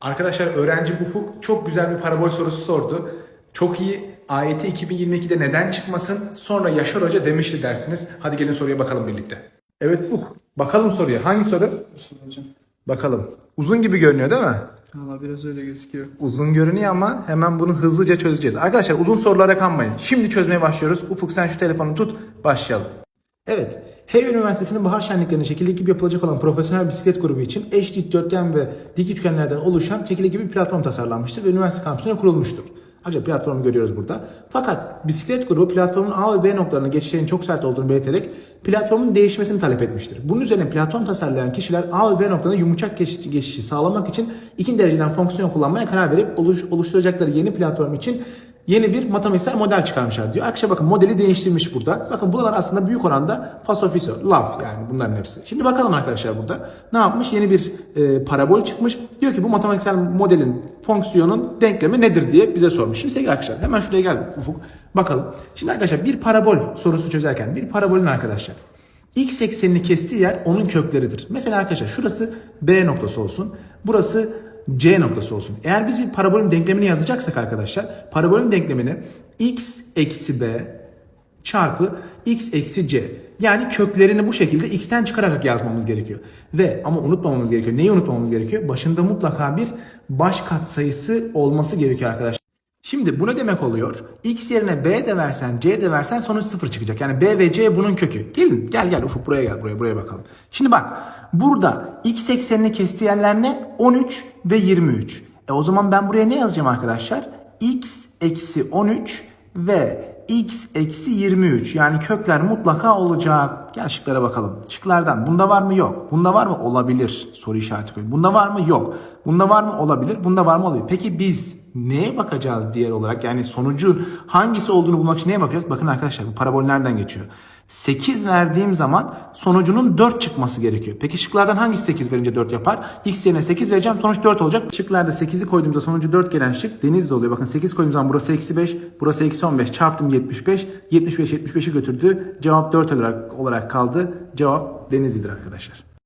Arkadaşlar öğrenci Ufuk çok güzel bir parabol sorusu sordu. Çok iyi. AYT 2022'de neden çıkmasın? Sonra Yaşar Hoca demişti dersiniz. Hadi gelin soruya bakalım birlikte. Evet Ufuk. Bakalım soruya. Hangi soru? Hocam. Bakalım. Uzun gibi görünüyor değil mi? Valla biraz öyle gözüküyor. Uzun görünüyor ama hemen bunu hızlıca çözeceğiz. Arkadaşlar uzun sorulara kanmayın. Şimdi çözmeye başlıyoruz. Ufuk sen şu telefonu tut. Başlayalım. Evet. H Üniversitesi'nin bahar şenliklerinde şekilli gibi yapılacak olan profesyonel bisiklet grubu için eş dikdörtgen ve dik üçgenlerden oluşan şekilli gibi bir platform tasarlanmıştır ve üniversite kampüsüne kurulmuştur. Acaba platformu görüyoruz burada. Fakat bisiklet grubu platformun A ve B noktalarına geçişlerin çok sert olduğunu belirterek platformun değişmesini talep etmiştir. Bunun üzerine platform tasarlayan kişiler A ve B noktalarına yumuşak geçiş, geçişi sağlamak için ikinci dereceden fonksiyon kullanmaya karar verip oluş, oluşturacakları yeni platform için yeni bir matematiksel model çıkarmışlar diyor. Arkadaşlar bakın modeli değiştirmiş burada. Bakın buralar aslında büyük oranda fasofiso, laf yani bunların hepsi. Şimdi bakalım arkadaşlar burada. Ne yapmış? Yeni bir e, parabol çıkmış. Diyor ki bu matematiksel modelin fonksiyonun denklemi nedir diye bize sormuş. Şimdi sevgili arkadaşlar hemen şuraya gel Ufuk. Bakalım. Şimdi arkadaşlar bir parabol sorusu çözerken bir parabolün arkadaşlar x eksenini kestiği yer onun kökleridir. Mesela arkadaşlar şurası B noktası olsun. Burası C noktası olsun. Eğer biz bir parabolün denklemini yazacaksak arkadaşlar parabolün denklemini x eksi b çarpı x eksi c. Yani köklerini bu şekilde x'ten çıkararak yazmamız gerekiyor. Ve ama unutmamamız gerekiyor. Neyi unutmamamız gerekiyor? Başında mutlaka bir baş katsayısı olması gerekiyor arkadaşlar. Şimdi bu ne demek oluyor? X yerine B de versen, C de versen sonuç sıfır çıkacak. Yani B ve C bunun kökü. Gelin gel gel Ufuk buraya gel buraya buraya bakalım. Şimdi bak burada X eksenini kestiği yerler ne? 13 ve 23. E o zaman ben buraya ne yazacağım arkadaşlar? X eksi 13 ve X eksi 23. Yani kökler mutlaka olacak. Gel şıklara bakalım. Şıklardan bunda var mı? Yok. Bunda var mı? Olabilir. Soru işareti koyun. Bunda var mı? Yok. Bunda var mı? Olabilir. Bunda var mı? Olabilir. Peki biz neye bakacağız diğer olarak? Yani sonucun hangisi olduğunu bulmak için neye bakacağız? Bakın arkadaşlar bu parabol nereden geçiyor? 8 verdiğim zaman sonucunun 4 çıkması gerekiyor. Peki şıklardan hangisi 8 verince 4 yapar? X yerine 8 vereceğim sonuç 4 olacak. Şıklarda 8'i koyduğumuzda sonucu 4 gelen şık Denizli oluyor. Bakın 8 koyduğum zaman burası eksi 5, burası eksi 15 çarptım 75. 75 75'i götürdü. Cevap 4 olarak, olarak kaldı. Cevap Denizli'dir arkadaşlar.